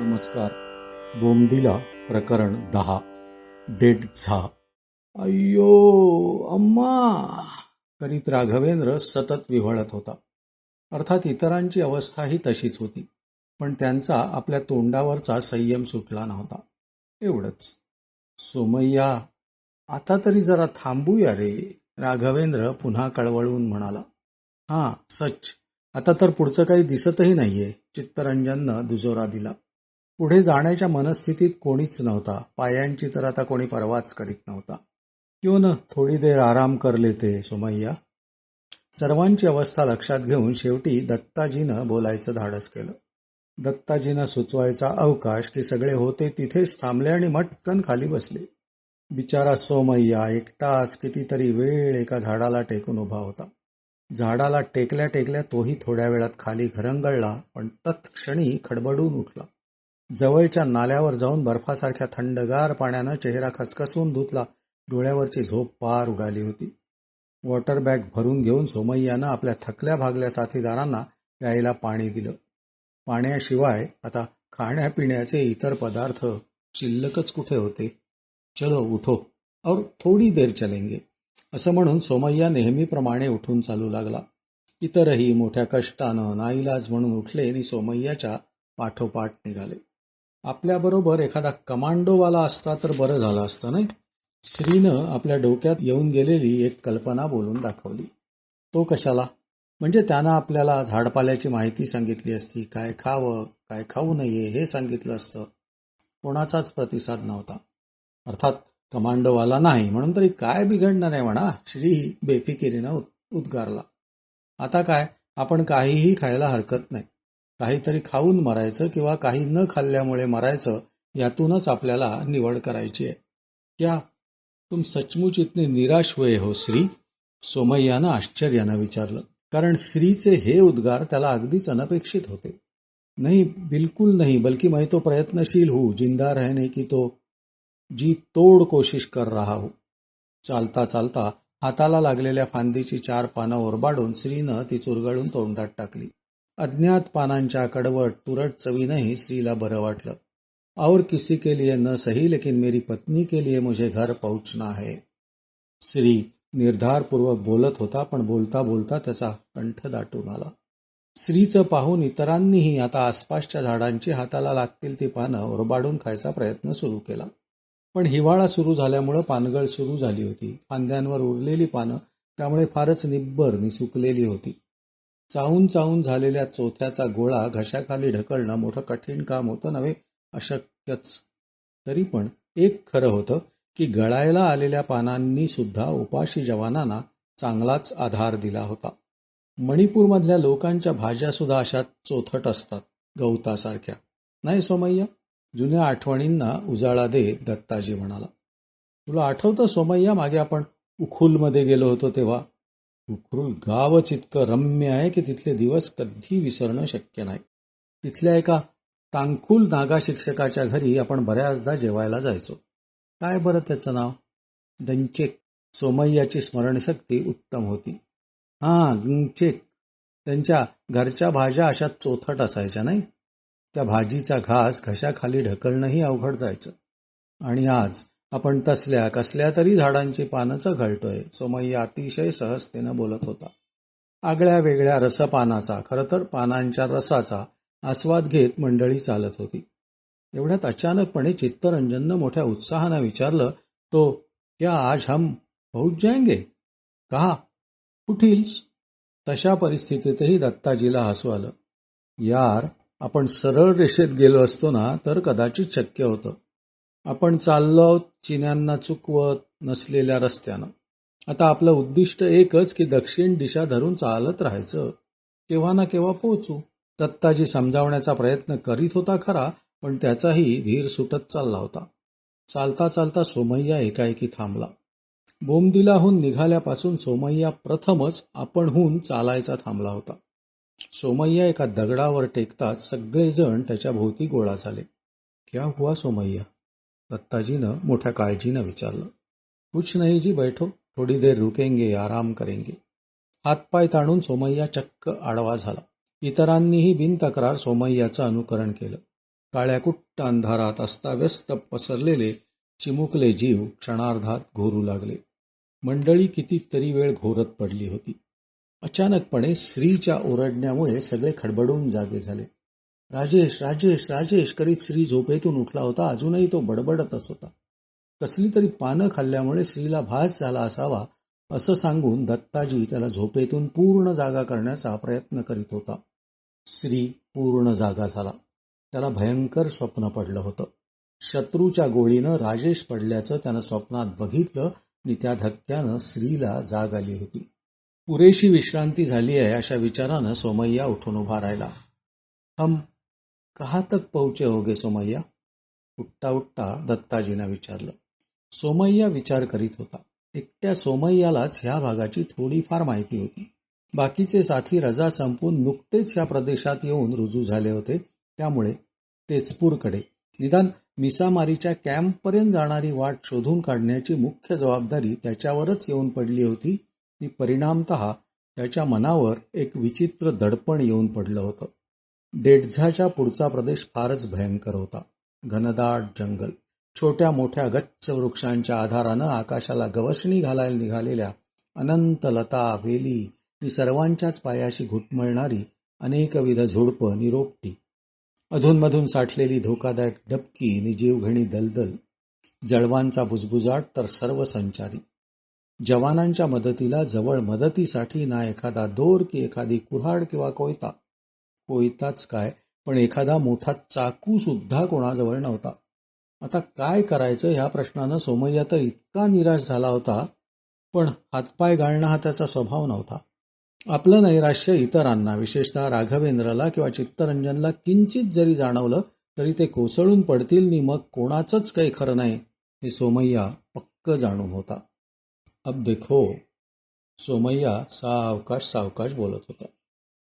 नमस्कार. बोमदिला प्रकरण दहा. डेट झा. अय्यो अम्मा! करीत राघवेंद्र सतत विव्हळत होता. अर्थात इतरांची अवस्थाही तशीच होती पण त्यांचा आपल्या तोंडावरचा संयम सुटला नव्हता. एवढंच. सोमय्या आता तरी जरा थांबूया रे राघवेंद्र पुन्हा कळवळून म्हणाला. हा सच. आता तर पुढचं काही दिसतही नाहीये चित्तरंजननं दुजोरा दिला. पुढे जाण्याच्या मनस्थितीत कोणीच नव्हता. पायांची तर आता कोणी परवाच करीत नव्हता. क्यों न? थोडी देर आराम कर लेते सोमय्या. सर्वांची अवस्था लक्षात घेऊन शेवटी दत्ताजीनं बोलायचं धाडस केलं. दत्ताजीनं सुचवायचा अवकाश की सगळे होते तिथेच थांबले आणि मटकन खाली बसले. बिचारा सोमय्या एकटाच कितीतरी वेळ एका झाडाला टेकून उभा होता. झाडाला टेकल्या टेकल्या तोही थोड्या वेळात खाली घरंगळला पण तत्क्षणी खडबडून उठला. जवळच्या नाल्यावर जाऊन बर्फासारख्या थंडगार पाण्यानं चेहरा खसखसून धुतला. डोळ्यावरची झोप पार उडाली होती. वॉटर बॅग भरून घेऊन सोमय्यानं आपल्या थकल्या भागल्या साथीदारांना प्यायला पाणी दिलं. पाण्याशिवाय आता खाण्यापिण्याचे इतर पदार्थ शिल्लकच कुठे होते? चलो उठो और थोडी देर चलेंगे. असं म्हणून सोमय्या नेहमीप्रमाणे उठून चालू लागला. इतरही मोठ्या कष्टानं नाईलाज म्हणून उठले आणि सोमय्याच्या पाठोपाठ निघाले. आपल्याबरोबर एखादा कमांडोवाला असता तर बरं झालं असतं नाही? श्रीनं आपल्या डोक्यात येऊन गेलेली एक कल्पना बोलून दाखवली. तो कशाला? म्हणजे त्यानं आपल्याला झाडपाल्याची माहिती सांगितली असती. काय खावं काय खाऊ नये हे सांगितलं असतं. कोणाचाच प्रतिसाद नव्हता. अर्थात कमांडोवाला नाही म्हणून तरी काय बिघडणार आहे म्हणा? श्री बेफिकिरीनं उद्गारला. आता काय? आपण काहीही खायला हरकत नाही. काहीतरी खाऊन मरायचं किंवा काही न खाल्ल्यामुळे मरायचं यातूनच आपल्याला निवड करायची आहे. क्या तुम सचमुच इतने निराश हुए हो श्री? सोमय्यानं आश्चर्यानं विचारलं. कारण श्रीचे हे उद्गार त्याला अगदीच अनपेक्षित होते. नाही बिलकुल नाही बल्कि मैं तो प्रयत्नशील हूं जिंदा रहने की तो जी तोड कोशिश कर रहा हूं. चालता चालता हाताला लागलेल्या फांदीची चार पानं ओरबाडून श्रीनं ती चुरगळून तोंडात टाकली. अज्ञात पानांच्या कडवट तुरट चवीनंही स्त्रीला बरं वाटलं. और किसी के लिए न सही लेकिन मेरी पत्नी के लिए मुझे घर पहुंचना है. श्री निर्धारपूर्वक बोलत होता पण बोलता बोलता त्याचा कंठ दाटून आला. स्त्रीचं पाहून इतरांनीही आता आसपासच्या झाडांची हाताला लागतील ती पानं ओरबाडून खायचा प्रयत्न सुरू केला. पण हिवाळा सुरू झाल्यामुळं पानगळ सुरू झाली होती. फांद्यांवर उरलेली पानं त्यामुळे फारच निब्बर नि सुकलेली होती. चावून चावून झालेल्या चोथ्याचा गोळा घशाखाली ढकलणं मोठं कठीण काम होतं नव्हे? अशक्यच. तरी पण एक खरं होतं की गळायला आलेल्या पानांनी सुद्धा उपाशी जवानांना चांगलाच आधार दिला होता. मणिपूरमधल्या लोकांच्या भाज्या सुद्धा अशा चोथट असतात गवतासारख्या. नाही सोमय्या? जुन्या आठवणींना उजाळा दे दत्ताजी म्हणाला. तुला आठवतं सोमय्या मागे आपण उखुलमध्ये गेलो होतो तेव्हा? उखरुल गावच इतकं रम्य आहे की तिथले दिवस कधी विसरणं शक्य नाही. तिथल्या एका तांकुल नागा शिक्षकाच्या घरी आपण बऱ्याचदा जेवायला जायचो. काय बरं त्याचं नाव? दंचेक सोमय्याची स्मरणशक्ती उत्तम होती. हां गंचेक त्यांच्या घरच्या भाज्या अशा चोथट असायच्या नाही? त्या भाजीचा घास घशाखाली ढकलणंही अवघड जायचं. आणि आज आपण तसल्या कसल्या तरी झाडांची पानं घळतोय सोमय्य अतिशय सहजतेनं बोलत होता. आगळ्या वेगळ्या रसपानाचा खर तर पानांच्या रसाचा आस्वाद घेत मंडळी चालत होती. एवढ्यात अचानकपणे चित्तरंजननं मोठ्या उत्साहानं विचारलं तो क्या आज हम पहुंच जाएंगे? कहा? कुठील्स? तशा परिस्थितीतही दत्ताजीला हसू आलं. यार आपण सरळ रेषेत गेलो असतो ना तर कदाचित शक्य होतं. आपण चाललो चिन्यांना चुकवत नसलेल्या रस्त्यानं. आता आपलं उद्दिष्ट एकच की दक्षिण दिशा धरून चालत राहायचं. केव्हा ना केव्हा पोहोचू. दत्ताजी समजावण्याचा प्रयत्न करीत होता खरा पण त्याचाही धीर सुटत चालला होता. चालता चालता सोमय्या एकाएकी थांबला. बोमदिलाहून निघाल्यापासून सोमय्या प्रथमच आपणहून चालायचा थांबला होता. सोमय्या एका दगडावर टेकताच सगळेजण त्याच्या भोवती गोळा झाले. क्या हुआ सोमय्या? दत्ताजीनं मोठ्या काळजीनं विचारलं कुछ नाही जी बैठो थोडी देर रुकेंगे आराम करेंगे. हातपाय ताणून सोमय्या चक्क आडवा झाला. इतरांनीही बिनतक्रार सोमय्याचं अनुकरण केलं. काळ्याकुट्ट अंधारात अस्ताव्यस्त पसरलेले चिमुकले जीव क्षणार्धात घोरू लागले. मंडळी कितीतरी वेळ घोरत पडली होती. अचानकपणे श्रीच्या ओरडण्यामुळे सगळे खडबडून जागे झाले. राजेश राजेश राजेश करीत श्री झोपेतून उठला होता. अजूनही तो बडबडतच होता. कसली तरी पानं खाल्ल्यामुळे श्रीला भास झाला असावा असं सांगून दत्ताजी त्याला झोपेतून पूर्ण जागा करण्याचा प्रयत्न करीत होता. श्री पूर्ण जागा झाला. त्याला भयंकर स्वप्न पडलं होतं. शत्रूच्या गोळीनं राजेश पडल्याचं त्यानं स्वप्नात बघितलं आणि त्या धक्क्यानं स्त्रीला जाग आली होती. पुरेशी विश्रांती झाली आहे अशा विचारानं सोमय्या उठून उभा राहिला. हम कहा तक पहुचे होगे सोमय्या? उठता उठता दत्ताजीनं विचारलं. सोमय्या विचार करीत होता. एकट्या सोमय्यालाच ह्या भागाची थोडीफार माहिती होती. बाकीचे साथी रजा संपून नुकतेच ह्या प्रदेशात येऊन रुजू झाले होते. त्यामुळे तेजपूरकडे निदान मिसामारीच्या कॅम्पपर्यंत जाणारी वाट शोधून काढण्याची मुख्य जबाबदारी त्याच्यावरच येऊन पडली होती. ती परिणामत त्याच्या मनावर एक विचित्र दडपण येऊन पडलं होतं. डेडझाच्या पुढचा प्रदेश फारच भयंकर होता. घनदाट जंगल छोट्या मोठ्या गच्च वृक्षांच्या आधारानं आकाशाला गवसणी घालायला निघालेल्या अनंत लता वेली ही सर्वांच्याच पायाशी घुटमळणारी अनेकविध झुडपं निरोपटी. अधूनमधून साठलेली धोकादायक डबकी आणि जीवघेणी दलदल जळवांचा बुजबुजाट तर सर्व संचारी. जवानांच्या मदतीला जवळ मदतीसाठी ना एखादा दोर की एखादी कुऱ्हाड किंवा कोयता. कोयताच काय पण एखादा मोठा चाकू सुद्धा कोणाजवळ नव्हता. आता काय करायचं ह्या प्रश्नानं सोमय्या तर इतका निराश झाला होता पण हातपाय गाळणं हा त्याचा स्वभाव नव्हता. आपलं नैराश्य इतरांना विशेषतः राघवेंद्रला किंवा चित्तरंजनला किंचित जरी जाणवलं तरी ते कोसळून पडतील नि मग कोणाचंच काही खरं नाही हे सोमय्या पक्क जाणून होता. अब देखो सोमय्या सावकाश सावकाश बोलत होता.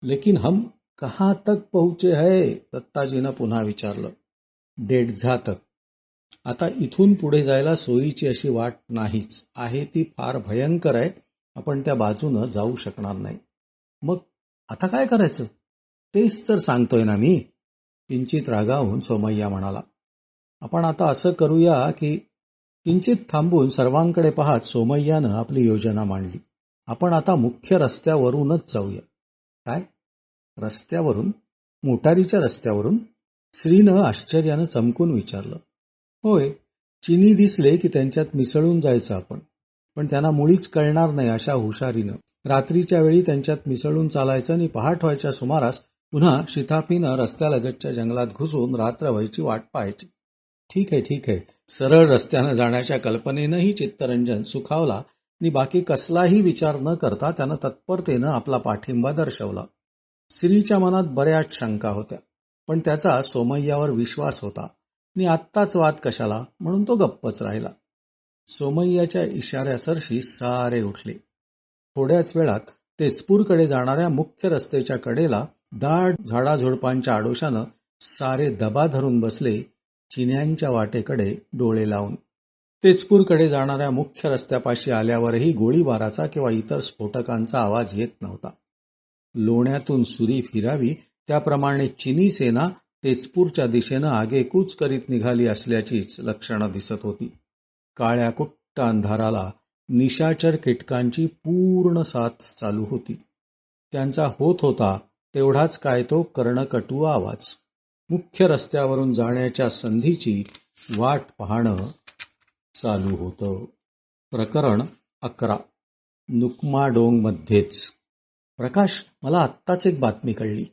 लेकिन हम कहाँ तक पहुंचे है? दत्ताजीनं पुन्हा विचारलं. डेढझा तक आता इथून पुढे जायला सोयीची अशी वाट नाहीच. आहे ती फार भयंकर आहे. आपण त्या बाजूनं जाऊ शकणार नाही. मग आता काय करायचं? तेच तर सांगतोय ना मी. किंचित रागावून सोमय्या म्हणाला. आपण आता असं करूया की किंचित थांबून सर्वांकडे पाहत सोमय्यानं आपली योजना मांडली. आपण आता मुख्य रस्त्यावरूनच जाऊया. काय? रस्त्यावरून मोटारीच्या रस्त्यावरून श्रीनं आश्चर्यानं चमकून विचारलं होय चिनी दिसले की त्यांच्यात मिसळून जायचं आपण पण त्यांना मुळीच कळणार नाही अशा हुशारीनं. रात्रीच्या वेळी त्यांच्यात मिसळून चालायचं आणि पहाट व्हायच्या सुमारास पुन्हा शिताफीनं रस्त्यालगतच्या जंगलात घुसून रात्र व्हायची वाट पाहायची. ठीक आहे ठीक आहे सरळ रस्त्यानं जाण्याच्या कल्पनेनंही चित्तरंजन सुखावला आणि बाकी कसलाही विचार न करता त्यानं तत्परतेनं आपला पाठिंबा दर्शवला. श्रीच्या मनात बऱ्याच शंका होत्या पण त्याचा सोमय्यावर विश्वास होता. आणि आत्ताच वाद कशाला? म्हणून तो गप्पच राहिला. सोमय्याच्या इशाऱ्यासरशी सारे उठले. थोड्याच वेळात तेजपूरकडे जाणाऱ्या मुख्य रस्त्याच्या कडेला दाट झाडाझुडपांच्या आडोशानं सारे दबा धरून बसले चिन्यांच्या वाटेकडे डोळे लावून. तेजपूरकडे जाणाऱ्या मुख्य रस्त्यापाशी आल्यावरही गोळीबाराचा किंवा इतर स्फोटकांचा आवाज येत नव्हता. लोण्यातून सुरी फिरावी त्याप्रमाणे चिनी सेना तेजपूरच्या दिशेनं आगेकूच करीत निघाली असल्याचीच लक्षणं दिसत होती. काळ्या कुट्ट अंधाराला निशाचर कीटकांची पूर्ण साथ चालू होती. त्यांचा होत होता तेवढाच काय तो कर्णकटू आवाज. मुख्य रस्त्यावरून जाण्याच्या संधीची वाट पाहणं चालू होतं. प्रकरण अकरा. नुकमाडोंगमध्येच. प्रकाश मला आत्ताच एक बातमी कळली.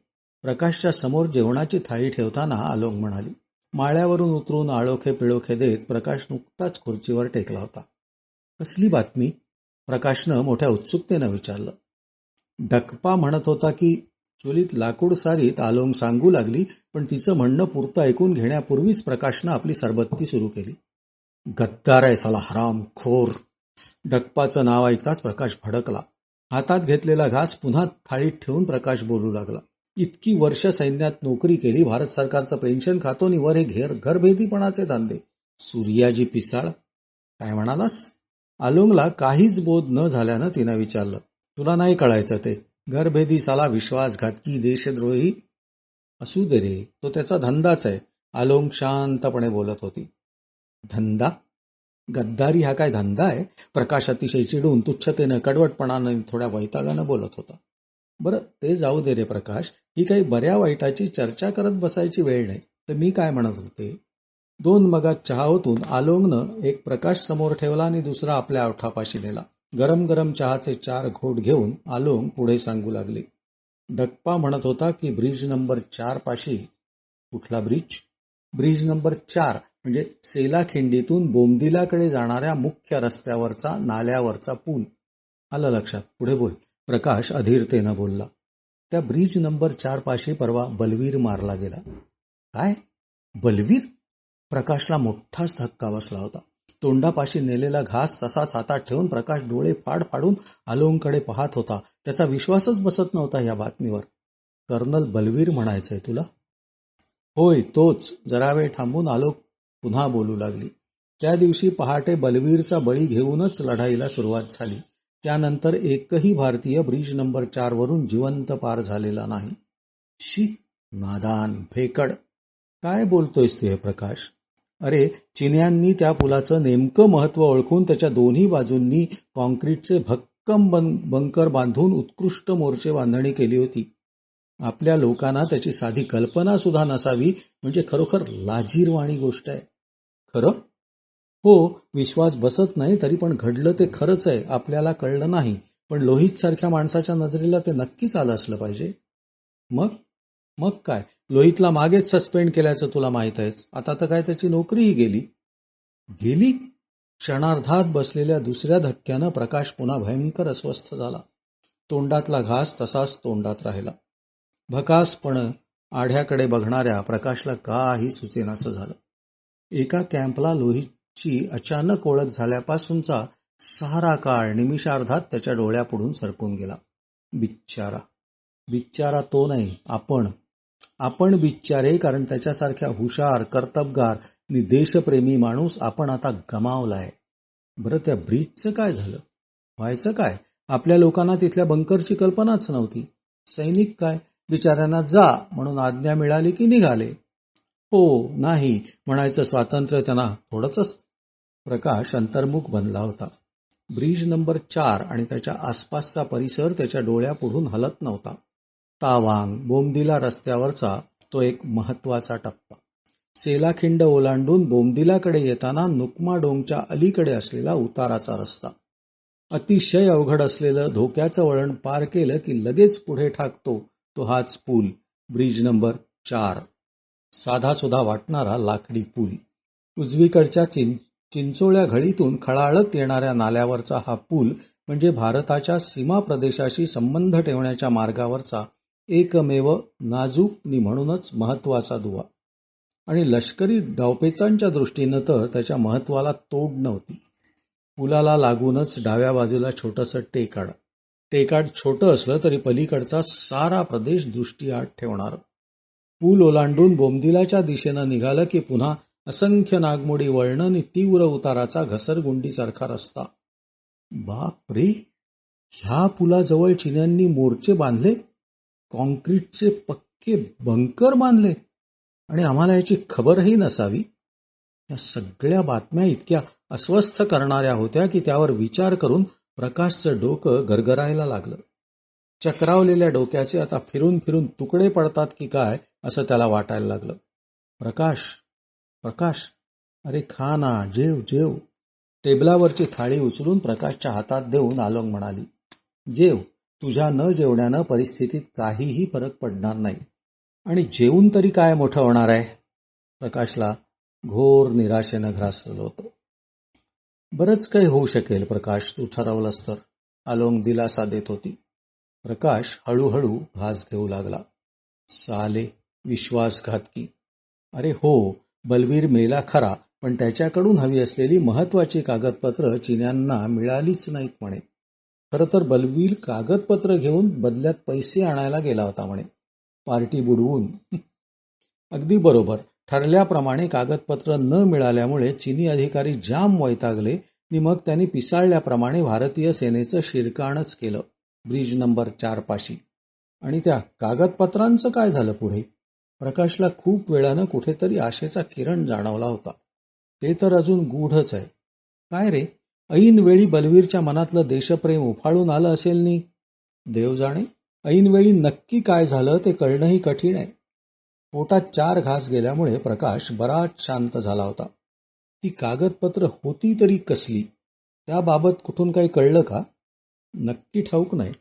प्रकाशच्या समोर जेवणाची थाळी ठेवताना आलोंग म्हणाली माळ्यावरून उतरून आळोखे पिळोखे देत प्रकाश नुकताच खुर्चीवर टेकला होता. कसली बातमी? प्रकाशनं मोठ्या उत्सुकतेनं विचारलं. डकपा म्हणत होता की चुलीत लाकूड सारीत आलोंग सांगू लागली पण तिचं म्हणणं पुरतं ऐकून घेण्यापूर्वीच प्रकाशनं आपली सरबत्ती सुरू केली. गद्दार आहे साला हराम खोर डकपाचं नाव ऐकताच प्रकाश भडकला. हातात घेतलेला घास पुन्हा थाळीत ठेवून प्रकाश बोलू लागला. इतकी वर्ष सैन्यात नोकरी केली भारत सरकारचं पेन्शन खातो वर हे घेर घरभेदीपणाचे धंदे. सूर्याजी पिसाळ काय म्हणालास? आलोंगला काहीच बोध न झाल्यानं तिनं विचारलं तुला नाही कळायचं ते? घरभेदी साला विश्वासघातकी देशद्रोही? असू दे रे तो त्याचा धंदाच आहे आलोंग शांतपणे बोलत होती. धंदा? गद्दारी हा काय धंदा आहे? प्रकाश अतिशय चिडून तुच्छतेनं कडवटपणानं थोड्या वैतागानं बोलत होता. बरं ते जाऊ दे रे प्रकाश ही काही बऱ्या वाईटाची चर्चा करत बसायची वेळ नाही. तर मी काय म्हणत होते? दोन मगात चहा ओतून आलोंगनं एक प्रकाश समोर ठेवला आणि दुसरा आपल्या ओठापाशी नेला. गरम गरम चहाचे चार घोट घेऊन आलोंग पुढे सांगू लागले. डप्पा म्हणत होता की ब्रिज नंबर चार पाशी कुठला ब्रिज? ब्रिज नंबर चार. म्हणजे सेला खिंडीतून बोमदिलाकडे जाणाऱ्या मुख्य रस्त्यावरचा नाल्यावरचा पूल. आलं लक्षात. पुढे बोल. प्रकाश अधीरतेनं बोलला. त्या ब्रिज नंबर चार पाशी परवा बलवीर मारला गेला. काय? बलवीर? प्रकाशला मोठाच धक्का बसला होता. तोंडापाशी नेलेला घास तसाच हातात ठेवून प्रकाश डोळे फाड फाडून आलोंकडे पाहत होता. त्याचा विश्वासच बसत नव्हता या बातमीवर. कर्नल बलवीर म्हणायचंय तुला? होय तोच. जरा वेळ थांबून आलोक पुन्हा बोलू लागली. त्या दिवशी पहाटे बलवीरचा बळी घेऊनच लढाईला सुरुवात झाली. त्यानंतर एकही भारतीय ब्रिज नंबर चार वरून जिवंत पार झालेला नाही. शी नादान फेकड. काय बोलतोयस ते प्रकाश? अरे चिन्यांनी त्या पुलाचं नेमकं महत्त्व ओळखून त्याच्या दोन्ही बाजूंनी कॉन्क्रीटचे भक्कम बंकर बांधून उत्कृष्ट मोर्चे बांधणी केली होती. आपल्या लोकांना त्याची साधी कल्पना सुद्धा नसावी म्हणजे खरोखर लाजीरवाणी गोष्ट आहे. खरं? हो विश्वास बसत नाही तरी पण घडलं ते खरंच आहे आपल्याला कळलं नाही पण लोहित सारख्या माणसाच्या नजरेला ते नक्कीच आलं असलं पाहिजे. मग? मग काय? लोहितला मागेच सस्पेंड केल्याचं तुला माहीत आहेच. आता तर काय त्याची नोकरीही गेली? गेली? क्षणार्धात बसलेल्या दुसऱ्या धक्क्यानं प्रकाश पुन्हा भयंकर अस्वस्थ झाला. तोंडातला घास तसाच तोंडात राहिला. भकासपण आढ्याकडे बघणाऱ्या प्रकाशला काही सुचेनासं झालं. एका कॅम्पला लोहितची अचानक ओळख झाल्यापासूनचा सारा काळ निमिषार्धात त्याच्या डोळ्यापुढून सरकून गेला. बिच्चारा. बिच्चारा तो नाही आपण. आपण बिच्चारे कारण त्याच्यासारख्या हुशार कर्तबगार आणि देशप्रेमी माणूस आपण आता गमावलाय. बरं त्या ब्रिजचं काय झालं? व्हायचं काय? आपल्या लोकांना तिथल्या बंकरची कल्पनाच नव्हती. सैनिक काय? बिचाऱ्यांना जा म्हणून आज्ञा मिळाली की निघाले. हो नाही म्हणायचं स्वातंत्र्य त्यांना थोडंच प्रकाश अंतर्मुख बनला होता. ब्रिज नंबर चार आणि त्याच्या आसपासचा परिसर त्याच्या डोळ्यापुढून हलत नव्हता. तावांग बोमदिला रस्त्यावरचा तो एक महत्त्वाचा टप्पा. सेलाखिंड ओलांडून बोमदिलाकडे येताना नुकमाडोंगच्या अलीकडे असलेला उताराचा रस्ता. अतिशय अवघड असलेलं धोक्याचं वळण पार केलं की लगेच पुढे ठाकतो तो हाच पूल. ब्रिज नंबर चार. साधा सुधा वाटणारा लाकडी पूल. उजवीकडच्या चिं चिंचोळ्या घळीतून खळाळत येणाऱ्या नाल्यावरचा हा पूल म्हणजे भारताच्या सीमा प्रदेशाशी संबंध ठेवण्याच्या मार्गावरचा एकमेव नाजूक नि म्हणूनच महत्त्वाचा दुवा. आणि लष्करी डावपेचांच्या दृष्टीनं तर त्याच्या महत्वाला तोड नव्हती. पुलाला लागूनच डाव्या बाजूला छोटंसं टेकाड. टेकाड छोटं असलं तरी पलीकडचा सारा प्रदेश दृष्टीआड ठेवणार. पूल ओलांडून बोमदिलाच्या दिशेनं निघालं की पुन्हा असंख्य नागमोडी वळणं आणि तीव्र उताराचा घसरगुंडीसारखा रस्ता. बाप रे ह्या पुलाजवळ चिन्यांनी मोर्चे बांधले? कॉन्क्रीटचे पक्के बंकर बांधले? आणि आम्हाला याची खबरही नसावी? या सगळ्या बातम्या इतक्या अस्वस्थ करणाऱ्या होत्या की त्यावर विचार करून प्रकाशचं डोकं गरगरायला लागलं. चक्रावलेल्या डोक्याचे आता फिरून फिरून तुकडे पडतात की काय असं त्याला वाटायला लागलं. प्रकाश प्रकाश अरे खा ना जेव जेव. टेबलावरची थाळी उचलून प्रकाशच्या हातात देऊन आलोंग म्हणाली जेव तुझ्या न जेवण्यानं परिस्थितीत काहीही फरक पडणार नाही. आणि जेवून तरी काय मोठं होणार आहे? प्रकाशला घोर निराशेनं ग्रासलं होतं. बरंच काही होऊ शकेल प्रकाश. तू ठरवलंस तर. आलोंग दिलासा देत होती. प्रकाश हळूहळू भास घेऊ लागला. साले विश्वासघातकी अरे हो बलवीर मेला खरा पण त्याच्याकडून हवी असलेली महत्वाची कागदपत्र चिन्यांना मिळालीच नाहीत म्हणे. खरं तर बलवीर कागदपत्र घेऊन बदल्यात पैसे आणायला गेला होता म्हणे. पार्टी बुडवून. अगदी बरोबर. ठरल्याप्रमाणे कागदपत्र न मिळाल्यामुळे चिनी अधिकारी जाम वैतागले आणि मग त्यांनी पिसाळल्याप्रमाणे भारतीय सेनेचं शिरकाणच केलं ब्रिज नंबर चार पाशी. आणि त्या कागदपत्रांचं काय झालं पुढे? प्रकाशला खूप वेळानं कुठेतरी आशेचा किरण जाणवला होता. ते तर अजून गूढच आहे. काय रे? ऐनवेळी बलवीरच्या मनातलं देशप्रेम उफाळून आलं असेल नी? देव जाणे ऐनवेळी नक्की काय झालं ते कळणंही कठीण आहे. पोटात चार घास गेल्यामुळे प्रकाश बराच शांत झाला होता. ती कागदपत्र होती तरी कसली? त्याबाबत कुठून काही कळलं का? नक्की ठाऊक नाही.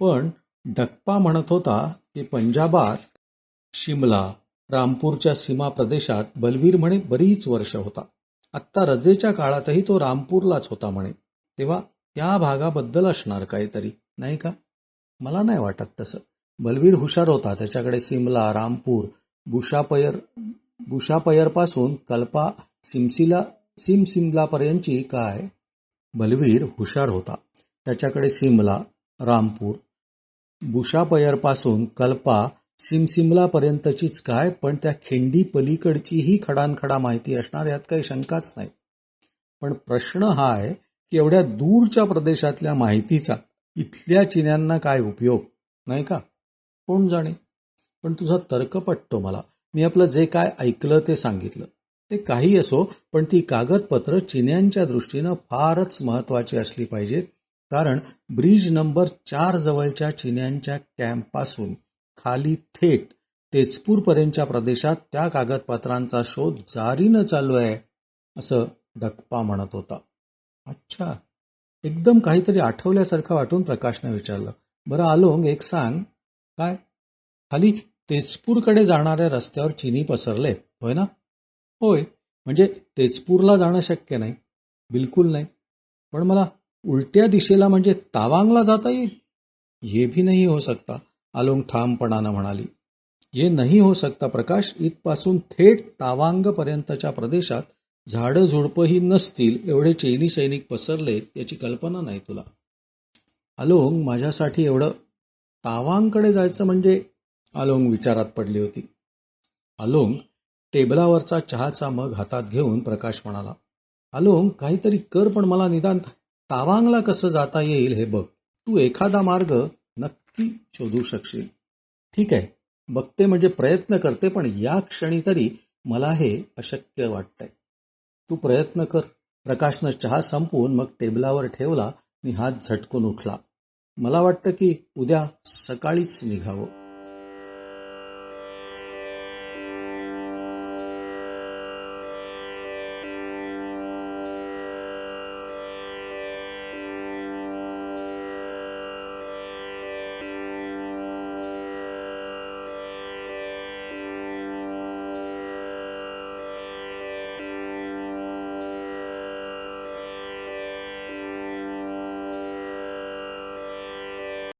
पण डक्पा म्हणत होता की पंजाबात शिमला रामपूरच्या सीमा प्रदेशात बलवीर म्हणे बरीच वर्ष होता. आत्ता रजेच्या काळातही तो रामपूरलाच होता म्हणे. तेव्हा त्या भागाबद्दल असणार काहीतरी नाही का? मला नाही वाटत तसं. बलवीर हुशार होता. त्याच्याकडे सिमला रामपूर बुशापयर बुशापयरपासून कल्पा सिमसिला सिमसिमलापर्यंतची काय? बलवीर हुशार होता. त्याच्याकडे सिमला रामपूर बुशापयरपासून कल्पा सिमसिमलापर्यंतचीच काय? पण त्या खिंडी पलीकडचीही खडानखडा माहिती असणार यात काही शंकाच नाही. पण प्रश्न हा आहे की एवढ्या दूरच्या प्रदेशातल्या माहितीचा इथल्या चिन्यांना काय उपयोग? नाही का? कोण जाणे? पण तुझा तर्क पटतो मला. मी आपलं जे काय ऐकलं ते सांगितलं. ते काही असो पण ती कागदपत्र चिन्यांच्या दृष्टीनं फारच महत्वाची असली पाहिजेत. कारण ब्रिज नंबर चार जवळच्या चिन्यांच्या कॅम्पपासून खाली थेट तेजपूरपर्यंतच्या प्रदेशात त्या कागदपत्रांचा शोध जारीनं चालू आहे असं डक्पा म्हणत होता. अच्छा. एकदम काहीतरी आठवल्यासारखं वाटून प्रकाशनं विचारलं. बरं आलोंग एक सांग. काय? खाली तेजपूरकडे जाणाऱ्या रस्त्यावर चिनी पसरले. होय ना? होय. म्हणजे तेजपूरला जाणं शक्य नाही. बिलकुल नाही. पण मला उलट्या दिशेला म्हणजे तावांगला जाता येईल? ये भी नहीं हो सकता आलोंग ठामपणानं म्हणाली. ये नहीं हो सकता प्रकाश. इथपासून थेट तावांगपर्यंतच्या प्रदेशात झाडं झुडपंही नसतील एवढे चैनी सैनिक पसरले याची कल्पना नाही तुला. आलोंग माझ्यासाठी एवढं तावांगकडे जायचं म्हणजे आलोंग विचारात पडली होती. आलोंग टेबलावरचा चहाचा मग हातात घेऊन प्रकाश म्हणाला आलोंग काहीतरी कर पण मला निदान. तावांगला कसं जाता येईल हे बघ. तू एखादा मार्ग नक्की शोधू शकशील. ठीक आहे. बघते म्हणजे प्रयत्न करते पण या क्षणी तरी मला हे अशक्य वाटतंय. तू प्रयत्न कर. प्रकाशनं चहा संपवून मग टेबलावर ठेवला आणि हात झटकून उठला. मला वाटतं की उद्या सकाळीच निघावं.